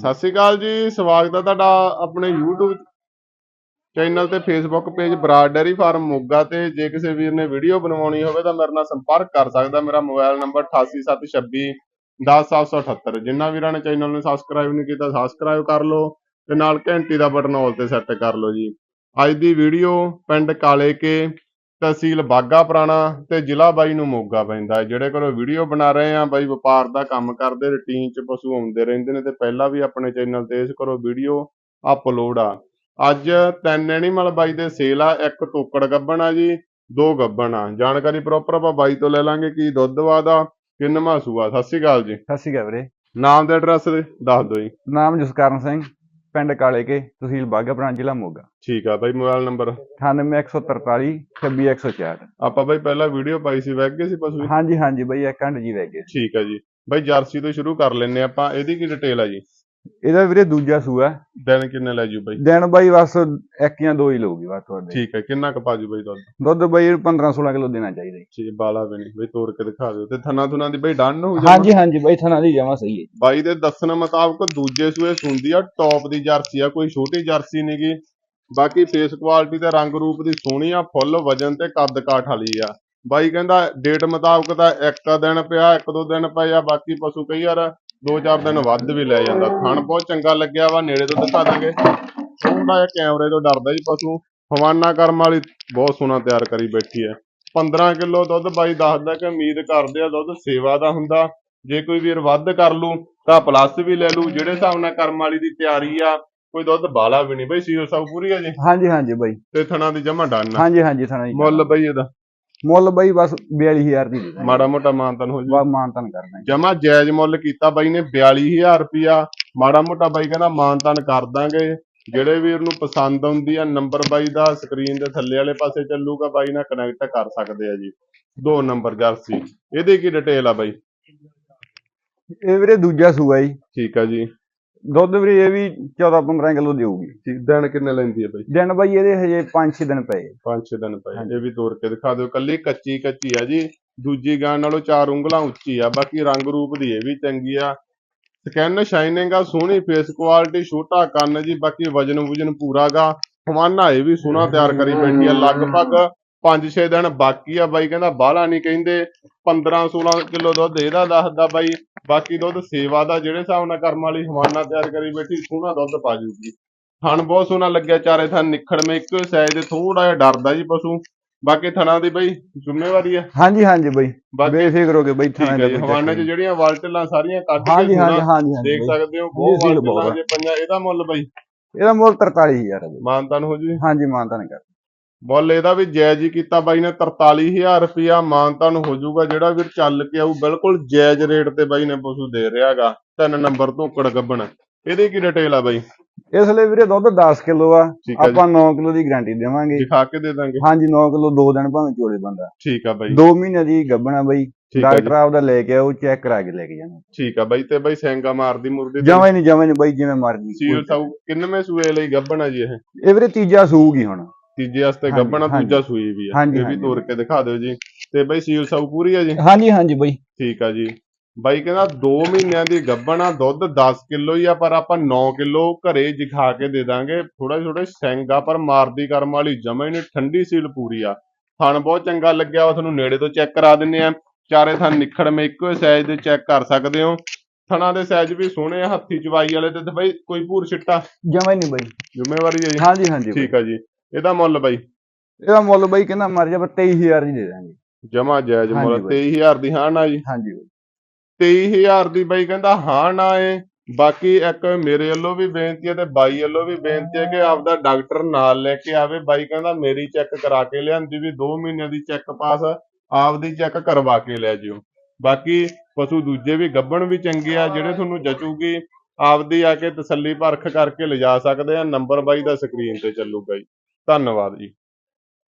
ਸਤਿ ਸ਼੍ਰੀ ਅਕਾਲ ਜੀ, ਸਵਾਗਤ ਹੈ ਤੁਹਾਡਾ ਆਪਣੇ YouTube ਚੈਨਲ ਤੇ Facebook page Brar dairy farm Moga ਤੇ। ਜੇ ਕਿਸੇ ਵੀਰ ਨੇ ਵੀਡੀਓ ਬਣਵਾਉਣੀ ਹੋਵੇ ਤਾਂ ਮੇਰੇ ਨਾਲ ਸੰਪਰਕ ਕਰ ਸਕਦਾ ਮੇਰਾ ਮੋਬਾਈਲ ਨੰਬਰ 8876 10778 ਜਿਨ੍ਹਾਂ ਵੀਰਾਂ ਨੇ ਚੈਨਲ ਨੂੰ ਸਬਸਕ੍ਰਾਈਬ ਨਹੀਂ ਕੀਤਾ ਸਬਸਕ੍ਰਾਈਬ ਕਰ ਲਓ ਤੇ ਨਾਲ ਘੰਟੀ ਦਾ ਬਟਨ ਆਲ ਤੇ ਸੈੱਟ ਕਰ ਲਓ ਜੀ। ਅੱਜ ਦੀ ਵੀਡੀਓ ਪਿੰਡ ਕਾਲੇ ਕੇ ਤਹਿਸੀਲ ਬਾਗਾ ਪੁਰਾਣਾ ਤੇ ਜ਼ਿਲ੍ਹਾ ਬਾਈ ਨੂੰ ਮੋਗਾ ਪੈਂਦਾ ਹੈ। ਜਿਹੜੇ ਕੋਲ ਵੀਡੀਓ ਬਣਾ ਰਹੇ ਆ ਬਾਈ ਵਪਾਰ ਦਾ ਕੰਮ ਕਰਦੇ ਰੁਟੀਨ ਚ ਪਸ਼ੂ ਆਉਂਦੇ ਰਹਿੰਦੇ ਨੇ ਤੇ ਪਹਿਲਾਂ ਵੀ ਆਪਣੇ ਚੈਨਲ ਤੇ ਇਸ ਕਰੋ ਵੀਡੀਓ ਅਪਲੋਡ ਆ। ਅੱਜ ਤਿੰਨ ਐਨੀਮਲ ਬਾਈ ਦੇ ਸੇਲ ਆ ਇੱਕ ਟੋਕੜ ਗੱਬਣ ਆ ਜੀ ਦੋ ਗੱਬਣ ਆ। ਜਾਣਕਾਰੀ ਪ੍ਰੋਪਰ ਆਪਾਂ ਬਾਈ ਤੋਂ ਲੈ ਲਾਂਗੇ ਕੀ ਦੁੱਧ ਵਾਦਾ ਕਿੰਨਵਾਂ ਸੂਆ ਸਤਿ ਸ਼੍ਰੀ ਅਕਾਲ ਜੀ। ਸਤਿ ਸ਼੍ਰੀ ਅਕਾਲ ਵੀਰੇ। ਨਾਮ ਤੇ ਐਡਰੈਸ ਦੱਸ ਦਿਓ ਜੀ। ਨਾਮ ਜਸਕਰਨ ਸਿੰਘ। ਪਿੰਡ ਕਾਲੇ ਕੇ ਤਹਿਸੀਲ ਬਾਘਾਪੁਰਾਣਾ ਜ਼ਿਲ੍ਹਾ ਮੋਗਾ। ਠੀਕ ਆ ਬਾਈ ਮੋਬਾਈਲ ਨੰਬਰ? 98143 26104 ਆਪਾਂ ਬਾਈ ਪਹਿਲਾਂ ਵੀਡੀਓ ਪਾਈ ਸੀ ਵੈਗ ਗਏ ਸੀ ਪਸ਼ੂ? ਹਾਂਜੀ ਹਾਂਜੀ ਬਈ ਇੱਕ ਘੰਟ ਜੀ ਰਹਿ ਗਏ। ਠੀਕ ਆ ਜੀ। ਬਾਈ ਜਰਸੀ ਤੋਂ ਸ਼ੁਰੂ ਕਰ ਲੈਨੇ ਆਪਾਂ ਇਹਦੀ ਕੀ ਡਿਟੇਲ ਆ ਜੀ? ਇਹਦਾ ਵੀਰੇ ਦੂਜਾ ਸੂਆ ਦਿਨ ਕਿੰਨੇ ਲੈ ਜੂ ਬਾਈ? ਦਿਨ ਬਾਈ ਬਸ ਇੱਕ ਜਾਂ ਦੋ ਹੀ ਲਊਗੀ ਬਸ ਤੁਹਾਡੇ। ਠੀਕ ਹੈ ਕਿੰਨਾ ਕੁ ਪਾਜੂ ਬਾਈ ਦੁੱਧ? ਦੁੱਧ ਬਾਈ 15 16 ਕਿਲੋ ਦੇਣਾ ਚਾਹੀਦਾ ਜੀ। ਬਾਲਾ ਵੀ ਨਹੀਂ ਬਾਈ ਤੋੜ ਕੇ ਦਿਖਾ ਦਿਓ ਤੇ ਥਣਾ ਥੁਣਾ ਦੀ ਬਾਈ ਡਨ ਹੋ ਜਾਵੇ ਹਾਂਜੀ ਹਾਂਜੀ ਬਾਈ ਥਣਾ ਦੀ ਜਮਾ ਸਹੀ ਹੈ ਬਾਈ ਦੇ ਦੱਸਣ ਮੁਤਾਬਕ ਦੂਜੇ ਸੂਏ ਸੁੰਦੀ ਆ ਟੌਪ ਦੀ ਜਰਸੀ ਆ ਕੋਈ ਛੋਟੀ ਜਰਸੀ ਨਹੀਂਗੀ ਬਾਕੀ ਫੇਸ ਕੁਆਲਿਟੀ ਤੇ ਰੰਗ ਰੂਪ ਦੀ ਸੋਹਣੀ ਆ ਫੁੱਲ ਵਜਨ ਤੇ ਕੱਦ ਕਾਠ ਵਾਲੀ ਆ। ਬਾਈ ਕਹਿੰਦਾ ਡੇਟ ਮੁਤਾਬਕ ਤਾਂ ਇੱਕ ਦਿਨ ਪਿਆ ਇੱਕ ਦੋ ਦਿਨ ਪਿਆ ਬਾਕੀ ਪਸ਼ੂ ਕਈ ਯਾਰ 2-4 ਦਿਨ ਵੱਧ ਵੀ ਲੈ ਜਾਂਦਾ। ਥਣ ਬਹੁਤ ਚੰਗਾ ਲੱਗਿਆ ਵਾ ਨੇੜੇ ਤੋਂ ਦਿਖਾ ਦਾਂਗੇ। ਸੋਹਣਾ ਜਿਹਾ ਕੈਮਰੇ ਤੋਂ ਡਰਦਾ ਜੀ ਪਸ਼ੂ। ਹਵਾਨਾ ਕਰਮ ਵਾਲੀ ਬਹੁਤ ਸੋਹਣਾ ਤਿਆਰ ਕਰੀ ਬੈਠੀ ਹੈ। 15 ਕਿਲੋ ਦੁੱਧ ਬਾਈ ਦੱਸਦਾ ਕਿ ਉਮੀਦ ਕਰਦੇ ਆ ਦੁੱਧ ਸੇਵਾ ਦਾ ਹੁੰਦਾ। ਜੇ ਕੋਈ ਵੀਰ ਵੱਧ ਕਰ ਲੂ ਤਾਂ ਪਲੱਸ ਵੀ ਲੈ ਲੂ। ਜਿਹੜੇ ਹਿਸਾਬ ਨਾਲ ਕਰਮ ਵਾਲੀ ਦੀ ਤਿਆਰੀ ਆ ਕੋਈ ਦੁੱਧ ਬਾਲਾ ਵੀ ਨਹੀਂ। ਬਈ ਸੀਰੋ ਸਾਹਿਬ ਪੂਰੀ ਆ ਜੀ? ਹਾਂਜੀ ਹਾਂਜੀ ਬਾਈ। ਤੇ ਥਣਾ ਦੀ ਜਮਾ ਡਨ ਹਾਂਜੀ ਹਾਂਜੀ ਥਣਾ ਜੀ ਮੁੱਲ ਬਈ ਇਹਦਾ। ਮੁੱਲ ਬਾਈ ਬਸ 42000 ਦੀ ਦੇ ਦਾਂਗੇ। ਮਾੜਾ ਮੋਟਾ ਮਾਨਤਨ ਹੋ ਜੀ ਬਸ ਮਾਨਤਨ ਕਰਨਾ ਜਮਾ ਜਾਇਜ਼ ਮੁੱਲ ਕੀਤਾ ਬਾਈ ਨੇ 42000 ਰੁਪਿਆ ਮਾੜਾ ਮੋਟਾ ਬਾਈ ਕਹਿੰਦਾ ਮਾਨਤਨ ਕਰ ਦਾਂਗੇ। ਜਿਹੜੇ ਵੀਰ ਨੂੰ ਪਸੰਦ ਆਉਂਦੀ ਆ ਨੰਬਰ ਬਾਈ ਦਾ ਸਕਰੀਨ ਦੇ ਥੱਲੇ ਵਾਲੇ ਪਾਸੇ ਚੱਲੂਗਾ ਬਾਈ ਨਾਲ ਕਨੈਕਟ ਕਰ ਸਕਦੇ ਆ ਜੀ। ਦੋ ਨੰਬਰ ਜਰਸੀ। ਇਹਦੀ ਕੀ ਡਿਟੇਲ ਆ ਬਾਈ? ਇਹ ਵੀਰੇ ਦੂਜਾ ਸੂਆ ਜੀ। ਠੀਕ ਆ ਜੀ। ਦੁੱਧ ਵੀਰੇ ਇਹ ਵੀ 14 15 ਕਿਲੋ ਦੇਊਗੀ ਠੀਕ ਦਿਨ ਕਿੰਨੇ ਲੈਂਦੀ ਆ ਬਾਈ? ਦਿਨ ਬਾਈ ਇਹਦੇ ਹਜੇ 5-6 ਦਿਨ ਪਏ। ਪੰਜ ਛੇ ਦਿਨ ਪਏ। ਇਹ ਵੀ ਤੋੜ ਕੇ ਦਿਖਾ ਦਿਓ। ਕੱਲੀ ਕੱਚੀ ਕੱਚੀ ਆ ਜੀ। ਦੂਜੀ ਗਾਂ ਨਾਲੋਂ ਚਾਰ ਉਂਗਲਾਂ ਉੱਚੀ ਆ। ਬਾਕੀ ਰੰਗ ਰੂਪ ਦੀ ਇਹ ਵੀ ਚੰਗੀ ਆ। ਸਕਿਨ ਸ਼ਾਈਨਿੰਗ ਆ ਸੋਹਣੀ ਫੇਸ ਕੁਆਲਿਟੀ ਛੋਟਾ ਕੰਨ ਜੀ। ਬਾਕੀ ਵਜਨ ਵੁਜਨ ਪੂਰਾ ਗਾ। ਹਵਾਨਾ ਇਹ ਵੀ ਸੋਹਣਾ ਤਿਆਰ ਕਰੀ ਬੈਠੀ ਆ। ਲਗਭਗ 5-6 ਦਿਨ ਬਾਕੀ ਆ ਬਾਈ ਕਹਿੰਦਾ ਬਾਹਲਾ ਨਹੀਂ ਕਹਿੰਦੇ। 15-16 ਕਿਲੋ ਦੁੱਧ ਇਹਦਾ ਦੱਸਦਾ ਬਾਈ। ਬਾਕੀ ਦੁੱਧ ਸੇਵਾ ਦਾ ਜਿਹੜੇ ਹਿਸਾਬ ਨਾਲ ਕਰਮ ਵਾਲੀ ਹਵਾਨਾ ਤਿਆਰ ਕਰੀ ਬੈਠੀ ਸੋਹਣਾ ਦੁੱਧ ਪਾ ਜੂਗੀ। ਥਣ ਬਹੁਤ ਸੋਹਣਾ ਲੱਗਿਆ ਚਾਰੇ ਥਣ ਨਿਖੜਵੇਂ ਇੱਕੋ ਸਾਈਜ਼ ਦੇ ਥੋੜਾ ਜਿਹਾ ਡਰਦਾ ਜੀ ਪਸ਼ੂ। ਬਾਕੀ ਥਣਾ ਦੀ ਬਈ ਜ਼ਿੰਮੇਵਾਰੀ ਆ। ਹਾਂਜੀ ਹਾਂਜੀ ਬਾਈ। ਬੇਫਿਕਰ ਹੋ ਕੇ ਬਾਈ ਥਾਣੇ ਹੈ ਦਾ ਹਵਾਨੇ 'ਚ ਜਿਹੜੀਆਂ ਵਾਲਟਲਾਂ ਸਾਰੀਆਂ ਕੱਢ ਕੇ ਹਾਂਜੀ ਹਾਂਜੀ ਸੋਹਣਾ ਹਾਂਜੀ ਹਾਂਜੀ ਦੇਖ। ਸਕਦੇ ਹੋ ਬਹੁਤ ਵਾਲਟਲਾਂ ਜੇ ਪੰਜਾਂ ਇਹਦਾ ਮੁੱਲ ਬਈ? ਇਹਦਾ ਮੁੱਲ 43000 ਹੈ ਬਾਈ। ਮਾਨਤਾਨ ਹੋ ਜੀ ਹਾਂਜੀ ਮਾਨਤਾਨ ਕਰ ਮੁੱਲ ਇਹਦਾ ਵੀ ਜਾਇਜ਼ ਹੀ ਕੀਤਾ ਬਾਈ ਨੇ 43000 ਰੁਪਿਆ ਮਾਨਤਾਨ ਹੋ ਜਾਊਗਾ ਜਿਹੜਾ ਵੀਰ ਚੱਲ ਕੇ ਆਊ ਬਿਲਕੁਲ ਜਾਇਜ਼ ਰੇਟ ਤੇ ਬਾਈ ਨੇ ਪਸ਼ੂ ਦੇ ਰਿਹਾਗਾ ਤਿੰਨ ਨੰਬਰ ਤੋਂ ਕੜ ਗੱਬਣ। ਇਹਦੀ ਕੀ ਡਿਟੇਲ ਆ ਬਾਈ? ਇਸ ਲਈ ਵੀਰੇ ਦੁੱਧ 10 ਕਿਲੋ ਆ ਆਪਾਂ 9 ਕਿਲੋ ਦੀ ਗਾਰੰਟੀ ਦੇਵਾਂਗੇ। ਦਿਖਾ ਕੇ ਦੇ ਦਾਂਗੇ। ਹਾਂਜੀ 9 ਕਿਲੋ ਦੋ ਦਿਨ ਭਾਵੇਂ ਚੋਲੇ ਬੰਦਾ। ਠੀਕ ਆ ਬਾਈ। 2 ਮਹੀਨੇ ਦੀ ਗੱਬਣਾ ਬਾਈ। ਡਾਕਟਰ ਜੀ। ਆਪਦਾ ਲੈ ਕੇ ਆਓ ਚੈੱਕ ਕਰਾ ਕੇ ਲੈ ਕੇ ਜਾਣਾ ਠੀਕ ਆ ਬਾਈ ਤੇ ਬਾਈ ਸੈਂਗਾ ਮਾਰਦੀ ਮੁਰਦੀ ਜਮਾਂ ਹੀ ਨਹੀਂ ਜਮਾਂ ਹੀ ਨਹੀਂ ਬਾਈ ਜਿਵੇਂ ਮਰਜ਼ੀ। ਸੀਲ ਸਾਊ ਕਿੰਨਵੇਂ ਸੂਏ ਲਈ ਗੱਬਣ ਆ ਜੀ ਇਹ? ਇਹ ਵੀਰੇ ਤੀਜਾ ਸੂਗੀ ਹੁਣ। ਤੀਜੇ ਵਾਸਤੇ ਹਾਂਜੀ। ਦੂਜਾ ਸੂਈ ਵੀ ਆ। ਇਹ ਵੀ। ਤੋੜ ਕੇ ਦਿਖਾ ਦਿਓ ਜੀ। ਤੇ ਬਾਈ ਸੀਲ ਸਾਊ ਪੂਰੀ ਆ ਜੀ? ਹਾਂਜੀ ਹਾਂਜੀ ਬਾਈ। ਠੀਕ ਆ ਜੀ। ਬਾਈ ਕਹਿੰਦਾ 2 ਮਹੀਨਿਆਂ ਦੀ ਗੱਬਣ ਆ ਦੁੱਧ 10 ਕਿਲੋ ਹੀ ਆ ਪਰ ਆਪਾਂ 9 ਕਿਲੋ ਘਰੇ ਜਿਖਾ ਕੇ ਦੇ ਦਾਂਗੇ। ਥੋੜਾ ਥੋੜਾ ਸਿੰਗਾ ਪਰ ਮਾਰਦੀ ਕਰਮ ਵਾਲੀ ਜਮਾ ਨਹੀਂ ਠੰਡੀ ਸੀਲ ਪੂਰੀ ਆ। ਥਣ ਬਹੁਤ ਚੰਗਾ ਲੱਗਿਆ ਉਹ ਤੁਹਾਨੂੰ ਨੇੜੇ ਤੋਂ ਚੈੱਕ ਕਰਾ ਦਿੰਨੇ ਆ। ਚਾਰੇ ਥਣ ਨਿਖੜਵੇਂ ਇੱਕੋ ਸਾਈਜ਼ ਦੇ ਚੈੱਕ ਕਰ ਸਕਦੇ ਹੋ। ਥਣਾਂ ਦੇ ਸਾਈਜ਼ ਵੀ ਸੋਹਣੇ ਆ ਹੱਥੀ ਚਵਾਈ ਵਾਲੇ ਤੇ ਬਾਈ ਕੋਈ ਭੂਰ ਛਿੱਟਾ? ਜਮਾਂ ਨਹੀਂ ਬਾਈ। ਜ਼ਿੰਮੇਵਾਰੀ ਹੈ ਜੀ। ਹਾਂਜੀ ਹਾਂਜੀ। ਠੀਕ ਆ ਜੀ। ਇਹਦਾ ਮੁੱਲ ਬਾਈ? ਇਹਦਾ ਮੁੱਲ ਬਾਈ ਕਹਿੰਦਾ ਮਰ ਜਾ 23000 ਦੀ ਦੇ ਦਾਂਗੇ। ਜਮਾ ਜਾਇਜ਼ ਮੁੱਲ ਹਾਂਜੀ ਬਾਈ। 23000 ਦੀ ਹਾਂ ਨਾ ਜੀ? ਹਾਂਜੀ ਬਾਈ। 23000 ਦੀ ਬਾਈ ਕਹਿੰਦਾ ਹਾਂ ਨਾ ਏ। ਬਾਕੀ ਇੱਕ ਮੇਰੇ ਵੱਲੋਂ ਵੀ ਬੇਨਤੀ ਹੈ ਤੇ ਬਾਈ ਵੱਲੋਂ ਵੀ ਬੇਨਤੀ ਹੈ ਕਿ ਆਪਦਾ ਡਾਕਟਰ ਨਾਲ ਲੈ ਕੇ ਆਵੇ। ਬਾਈ ਕਹਿੰਦਾ ਮੇਰੀ ਚੈੱਕ ਕਰਾ ਕੇ ਲਿਆਂਦੀ ਵੀ 2 ਮਹੀਨਿਆਂ ਦੀ ਚੈੱਕ ਪਾਸ ਆਪਦੀ ਚੈੱਕ ਕਰਵਾ ਕੇ ਲੈ ਜਿਓ। ਬਾਕੀ ਪਸ਼ੂ ਦੂਜੇ ਵੀ ਗੱਬਣ ਵੀ ਚੰਗੇ ਆ ਜਿਹੜੇ ਤੁਹਾਨੂੰ ਜਚੂਗੀ ਆਪਦੀ ਆ ਕੇ ਤਸੱਲੀ ਪਰਖ ਕਰਕੇ ਲਿਜਾ ਸਕਦੇ ਆ। ਨੰਬਰ ਬਾਈ ਦਾ ਸਕਰੀਨ ਤੇ ਚੱਲੂਗਾ ਜੀ ਧੰਨਵਾਦ ਜੀ।